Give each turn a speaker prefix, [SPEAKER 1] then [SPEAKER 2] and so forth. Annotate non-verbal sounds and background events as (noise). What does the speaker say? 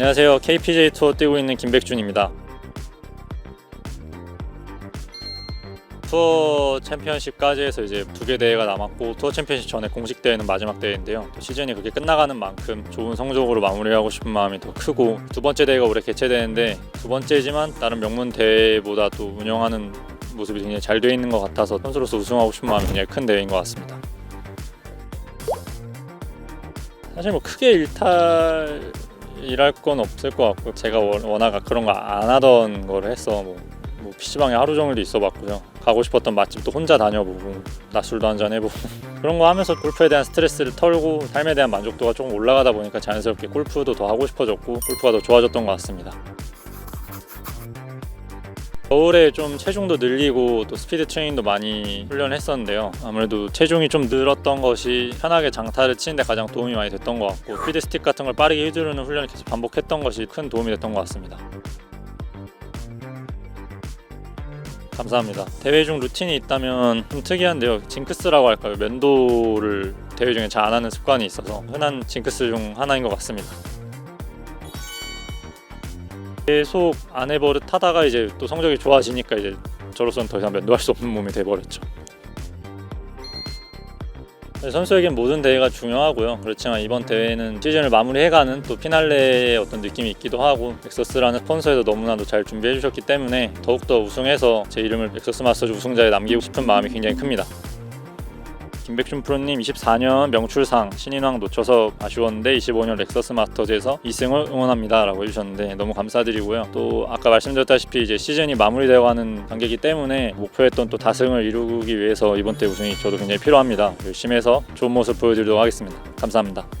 [SPEAKER 1] 안녕하세요. KPJ 투어 뛰고 있는 김백준입니다. 투어 챔피언십까지 해서 이제 두 개 대회가 남았고 투어 챔피언십 전에 공식 대회는 마지막 대회인데요. 또 시즌이 그렇게 끝나가는 만큼 좋은 성적으로 마무리하고 싶은 마음이 더 크고 두 번째 대회가 올해 개최되는데 두 번째지만 다른 명문 대회보다 또 운영하는 모습이 굉장히 잘 되어 있는 것 같아서 선수로서 우승하고 싶은 마음이 굉장히 큰 대회인 것 같습니다. 사실 뭐 크게 일탈 이랄 건 없을 것 같고 제가 워- 워낙 그런 거 안 하던 거를 했어 뭐, 뭐 PC방에 하루 종일도 있어 봤고요. 가고 싶었던 맛집도 혼자 다녀보고 낮술도 한잔 해보고. (laughs) 그런 거 하면서 골프에 대한 스트레스를 털고 삶에 대한 만족도가 조금 올라가다 보니까 자연스럽게 골프도 더 하고 싶어졌고 골프가 더 좋아졌던 것 같습니다 겨울에 좀 체중도 늘리고 또 스피드 트레이닝도 많이 훈련했었는데요. 아무래도 체중이 좀 늘었던 것이 편하게 장타를 치는데 가장 도움이 많이 됐던 것 같고 스피드 스틱 같은 걸 빠르게 휘두르는 훈련을 계속 반복했던 것이 큰 도움이 됐던 것 같습니다. 감사합니다. 대회 중 루틴이 있다면 좀 특이한데요. 징크스라고 할까요? 면도를 대회 중에 잘 안 하는 습관이 있어서 흔한 징크스 중 하나인 것 같습니다. 계속 안 해버릇 하다가 이제 또 성적이 좋아지니까 이제 저로서는 더 이상 면도할 수 없는 몸이 돼버렸죠. 네, 선수에겐 모든 대회가 중요하고요. 그렇지만 이번 대회는 시즌을 마무리해가는 또 피날레의 어떤 느낌이 있기도 하고 엑서스라는 스폰서에서 너무나도 잘 준비해 주셨기 때문에 더욱더 우승해서 제 이름을 엑서스 마스터즈 우승자에 남기고 싶은 마음이 굉장히 큽니다. 김백준 프로님 24년 명출상 신인왕 놓쳐서 아쉬웠는데 25년 렉서스 마스터즈에서 2승을 응원합니다 라고 해주셨는데 너무 감사드리고요. 또 아까 말씀드렸다시피 이제 시즌이 마무리되어 가는 단계이기 때문에 목표했던 또 다승을 이루기 위해서 이번 대 우승이 저도 굉장히 필요합니다. 열심히 해서 좋은 모습 보여드리도록 하겠습니다. 감사합니다.